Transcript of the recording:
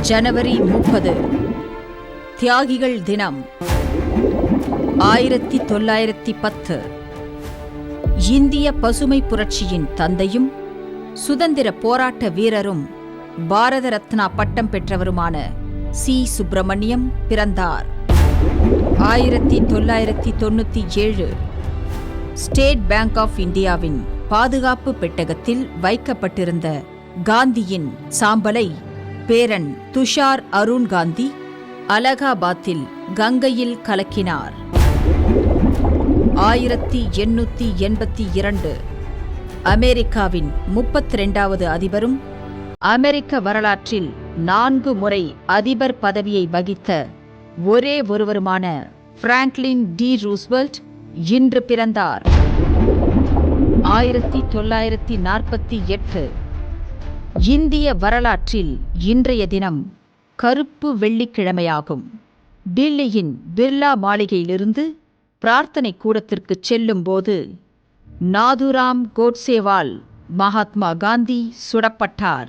ஜனவரி முப்பது. தியாகிகள் தினம் ஆயிரத்தி தொள்ளாயிரத்தி பத்து. இந்திய பசுமை புரட்சியின் தந்தையும் சுதந்திர போராட்ட வீரரும் பாரத ரத்னா பட்டம் பெற்றவருமான சி. சுப்பிரமணியம் பிறந்தார். ஆயிரத்தி தொள்ளாயிரத்தி தொண்ணூத்தி ஏழு ஸ்டேட் பேங்க் ஆஃப் இந்தியாவின் பாதுகாப்பு பெட்டகத்தில் வைக்கப்பட்டிருந்த காந்தியின் சாம்பலை பேரன் துஷார் அருண் காந்தி அலகாபாத்தில் கங்கையில் கலக்கினார். ஆயிரத்தி எண்ணூத்தி எண்பத்தி இரண்டு. அமெரிக்காவின் முப்பத்தி ரெண்டாவது அதிபரும் அமெரிக்க வரலாற்றில் நான்கு முறை அதிபர் பதவியை வகித்த ஒரே ஒருவருமான பிராங்க்லின் டி ரூஸ்வெல்ட் இன்று பிறந்தார். ஆயிரத்தி தொள்ளாயிரத்தி நாற்பத்தி எட்டு இந்திய வரலாற்றில் இன்றைய தினம் கருப்பு வெள்ளிக்கிழமையாகும். டில்லியின் பிர்லா மாளிகையிலிருந்து பிரார்த்தனை கூடத்திற்கு செல்லும்போது நாதுராம் கோட்சேவால் மகாத்மா காந்தி சுடப்பட்டார்.